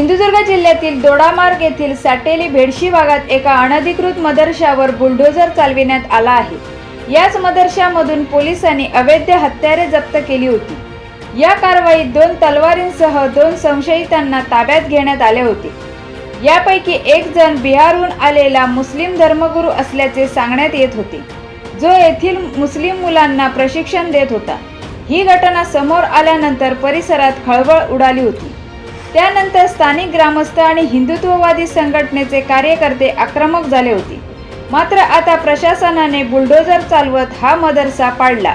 सिंधुदुर्ग जिल्ह्यातील दोडामार्ग येथील साटेली भेडशी भागात एका अनधिकृत मदरशावर बुलडोझर चालविण्यात आला आहे. याच मदरशामधून पोलिसांनी अवैध हत्यारे जप्त केली होती. या कारवाईत दोन तलवारींसह दोन संशयितांना ताब्यात घेण्यात आले होते. यापैकी एक जण बिहारहून आलेला मुस्लिम धर्मगुरू असल्याचे सांगण्यात येत होते. जो येथील मुस्लिम मुलांना प्रशिक्षण देत होता. ही घटना समोर आल्यानंतर परिसरात खळबळ उडाली होती. त्यानंतर स्थानिक ग्रामस्थ आणि हिंदुत्ववादी संघटनेचे कार्यकर्ते आक्रमक झाले होते. मात्र आता प्रशासनाने बुलडोझर चालवत हा मदरसा पाडला.